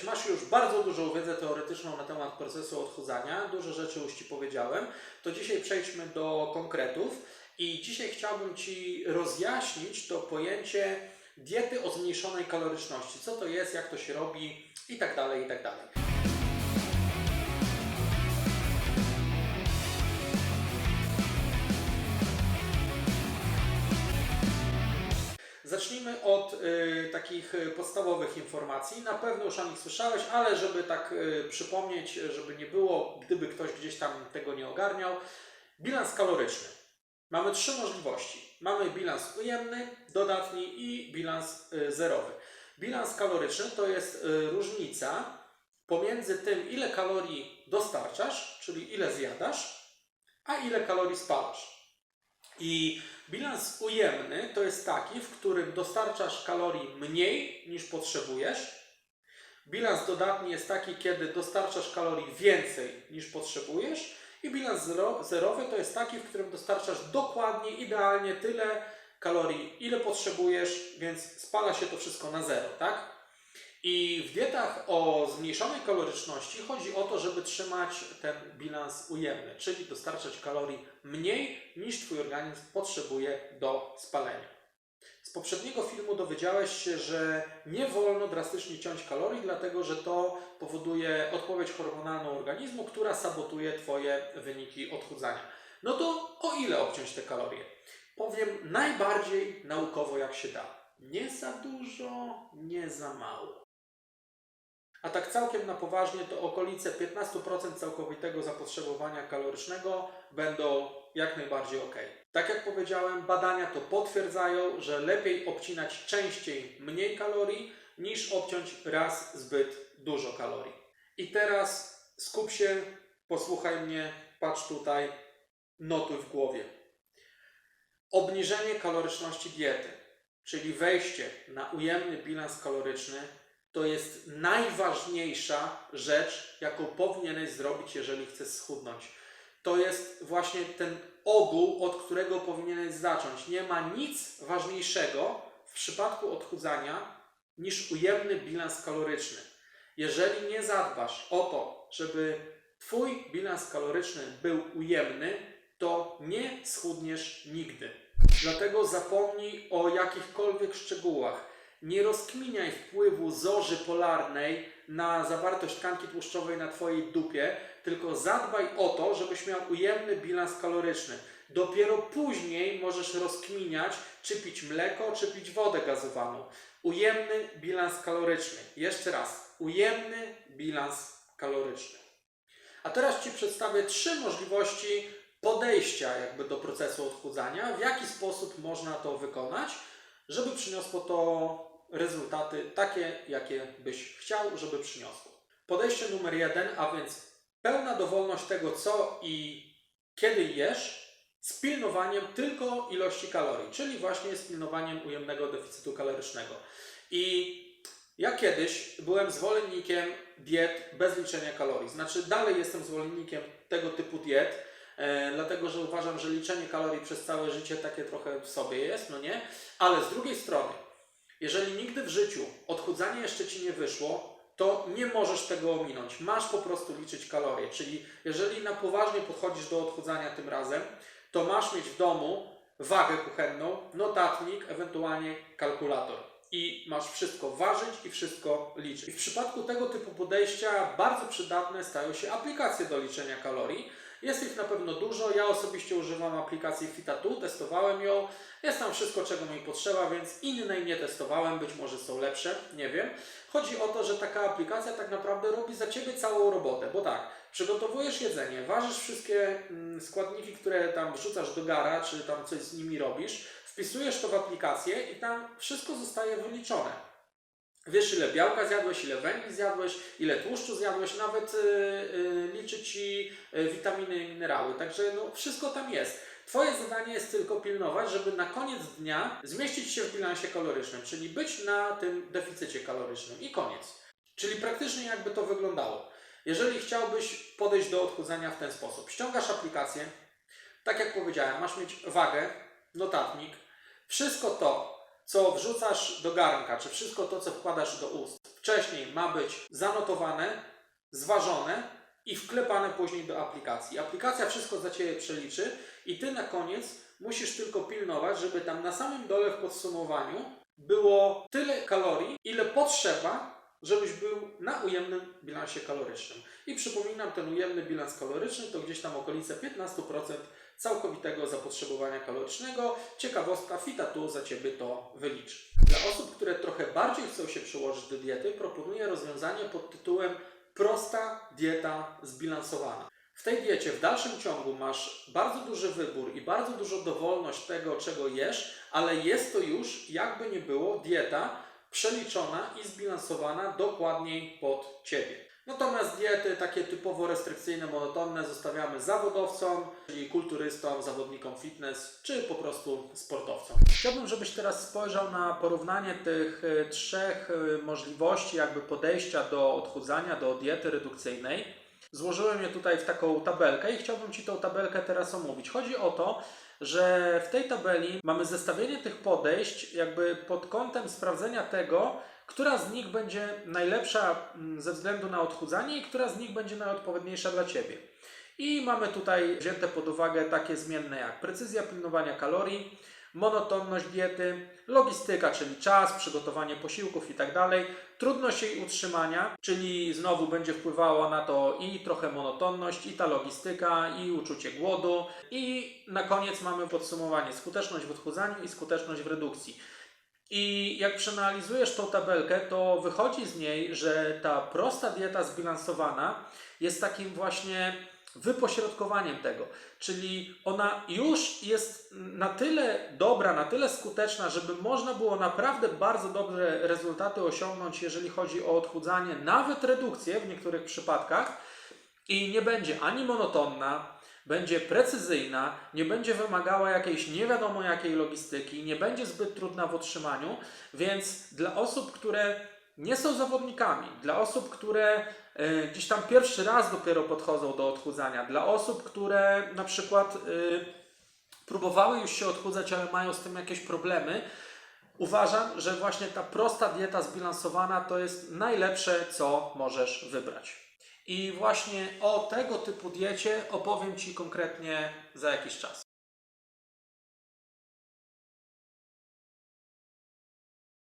Cześć, masz już bardzo dużą wiedzę teoretyczną na temat procesu odchudzania, dużo rzeczy już Ci powiedziałem, to dzisiaj przejdźmy do konkretów. I dzisiaj chciałbym Ci rozjaśnić to pojęcie diety o zmniejszonej kaloryczności, co to jest, jak to się robi i tak dalej, i tak dalej. Zacznijmy od y, takich y, podstawowych informacji. Na pewno już o nich słyszałeś, ale żeby tak y, przypomnieć, żeby nie było, gdyby ktoś gdzieś tam tego nie ogarniał. Bilans kaloryczny. Mamy trzy możliwości. Mamy bilans ujemny, dodatni i bilans y, zerowy. Bilans kaloryczny to jest y, różnica pomiędzy tym, ile kalorii dostarczasz, czyli ile zjadasz, a ile kalorii spalasz. I bilans ujemny to jest taki, w którym dostarczasz kalorii mniej niż potrzebujesz. Bilans dodatni jest taki, kiedy dostarczasz kalorii więcej niż potrzebujesz. I bilans zero, zerowy to jest taki, w którym dostarczasz dokładnie, idealnie tyle kalorii, ile potrzebujesz, więc spala się to wszystko na zero, tak? I w dietach o zmniejszonej kaloryczności chodzi o to, żeby trzymać ten bilans ujemny, czyli dostarczać kalorii mniej niż Twój organizm potrzebuje do spalenia. Z poprzedniego filmu dowiedziałeś się, że nie wolno drastycznie ciąć kalorii, dlatego że to powoduje odpowiedź hormonalną organizmu, która sabotuje Twoje wyniki odchudzania. No to o ile obciąć te kalorie? Powiem najbardziej naukowo jak się da. Nie za dużo, nie za mało. A tak całkiem na poważnie to okolice 15% całkowitego zapotrzebowania kalorycznego będą jak najbardziej ok. Tak jak powiedziałem, badania to potwierdzają, że lepiej obcinać częściej mniej kalorii niż obciąć raz zbyt dużo kalorii. I teraz skup się, posłuchaj mnie, patrz tutaj, notuj w głowie. Obniżenie kaloryczności diety, czyli wejście na ujemny bilans kaloryczny, to jest najważniejsza rzecz, jaką powinieneś zrobić, jeżeli chcesz schudnąć. To jest właśnie ten ogół, od którego powinieneś zacząć. Nie ma nic ważniejszego w przypadku odchudzania niż ujemny bilans kaloryczny. Jeżeli nie zadbasz o to, żeby Twój bilans kaloryczny był ujemny, to nie schudniesz nigdy. Dlatego zapomnij o jakichkolwiek szczegółach. Nie rozkminiaj wpływu zorzy polarnej na zawartość tkanki tłuszczowej na Twojej dupie, tylko zadbaj o to, żebyś miał ujemny bilans kaloryczny. Dopiero później możesz rozkminiać, czy pić mleko, czy pić wodę gazowaną. Ujemny bilans kaloryczny. Jeszcze raz, ujemny bilans kaloryczny. A teraz Ci przedstawię trzy możliwości podejścia jakby do procesu odchudzania, w jaki sposób można to wykonać, żeby przyniosło to rezultaty takie, jakie byś chciał, żeby przyniosło. Podejście numer jeden, a więc pełna dowolność tego, co i kiedy jesz, z pilnowaniem tylko ilości kalorii, czyli właśnie z pilnowaniem ujemnego deficytu kalorycznego. I ja kiedyś byłem zwolennikiem diet bez liczenia kalorii. Znaczy, dalej jestem zwolennikiem tego typu diet, e, dlatego że uważam, że liczenie kalorii przez całe życie takie trochę w sobie jest, no nie? Ale z drugiej strony, jeżeli nigdy w życiu odchudzanie jeszcze ci nie wyszło, to nie możesz tego ominąć. Masz po prostu liczyć kalorie. Czyli jeżeli na poważnie podchodzisz do odchudzania tym razem, to masz mieć w domu wagę kuchenną, notatnik, ewentualnie kalkulator. I masz wszystko ważyć i wszystko liczyć. I w przypadku tego typu podejścia bardzo przydatne stają się aplikacje do liczenia kalorii. Jest ich na pewno dużo. Ja osobiście używam aplikacji Fitatu, testowałem ją. Jest tam wszystko, czego mi potrzeba, więc innej nie testowałem, być może są lepsze, nie wiem. Chodzi o to, że taka aplikacja tak naprawdę robi za Ciebie całą robotę, bo tak, przygotowujesz jedzenie, ważysz wszystkie mm, składniki, które tam wrzucasz do gara, czy tam coś z nimi robisz, wpisujesz to w aplikację i tam wszystko zostaje wyliczone. Wiesz, ile białka zjadłeś, ile węgli zjadłeś, ile tłuszczu zjadłeś, nawet y, y, liczy ci y, witaminy i minerały. Także no, wszystko tam jest. Twoje zadanie jest tylko pilnować, żeby na koniec dnia zmieścić się w bilansie kalorycznym, czyli być na tym deficycie kalorycznym i koniec. Czyli praktycznie jakby to wyglądało. Jeżeli chciałbyś podejść do odchudzania w ten sposób, ściągasz aplikację, tak jak powiedziałem, masz mieć wagę, notatnik, wszystko to, co wrzucasz do garnka, czy wszystko to, co wkładasz do ust, wcześniej ma być zanotowane, zważone i wklepane później do aplikacji. Aplikacja wszystko za Ciebie przeliczy i Ty na koniec musisz tylko pilnować, żeby tam na samym dole w podsumowaniu było tyle kalorii, ile potrzeba, żebyś był na ujemnym bilansie kalorycznym. I przypominam, ten ujemny bilans kaloryczny to gdzieś tam okolice 15% całkowitego zapotrzebowania kalorycznego. Ciekawostka, Fitatu za Ciebie to wyliczy. Dla osób, które trochę bardziej chcą się przyłożyć do diety, proponuję rozwiązanie pod tytułem prosta dieta zbilansowana. W tej diecie w dalszym ciągu masz bardzo duży wybór i bardzo dużą dowolność tego, czego jesz, ale jest to już, jakby nie było, dieta przeliczona i zbilansowana dokładniej pod Ciebie. Natomiast diety takie typowo restrykcyjne, monotonne zostawiamy zawodowcom, czyli kulturystom, zawodnikom fitness, czy po prostu sportowcom. Chciałbym, żebyś teraz spojrzał na porównanie tych e, trzech e, możliwości jakby podejścia do odchudzania, do diety redukcyjnej. Złożyłem je tutaj w taką tabelkę i chciałbym Ci tą tabelkę teraz omówić. Chodzi o to, że w tej tabeli mamy zestawienie tych podejść jakby pod kątem sprawdzenia tego, która z nich będzie najlepsza mm, ze względu na odchudzanie i która z nich będzie najodpowiedniejsza dla Ciebie. I mamy tutaj wzięte pod uwagę takie zmienne jak precyzja pilnowania kalorii, monotonność diety, logistyka, czyli czas, przygotowanie posiłków itd., trudność jej utrzymania, czyli znowu będzie wpływało na to i trochę monotonność, i ta logistyka, i uczucie głodu, i na koniec mamy podsumowanie skuteczność w odchudzaniu i skuteczność w redukcji. I jak przeanalizujesz tą tabelkę, to wychodzi z niej, że ta prosta dieta zbilansowana jest takim właśnie wypośrodkowaniem tego. Czyli ona już jest na tyle dobra, na tyle skuteczna, żeby można było naprawdę bardzo dobre rezultaty osiągnąć, jeżeli chodzi o odchudzanie, nawet redukcję w niektórych przypadkach. I nie będzie ani monotonna, będzie precyzyjna, nie będzie wymagała jakiejś nie wiadomo jakiej logistyki, nie będzie zbyt trudna w utrzymaniu, więc dla osób, które nie są zawodnikami, dla osób, które e, gdzieś tam pierwszy raz dopiero podchodzą do odchudzania, dla osób, które na przykład e, próbowały już się odchudzać, ale mają z tym jakieś problemy, uważam, że właśnie ta prosta dieta zbilansowana to jest najlepsze, co możesz wybrać. I właśnie o tego typu diecie opowiem Ci konkretnie za jakiś czas.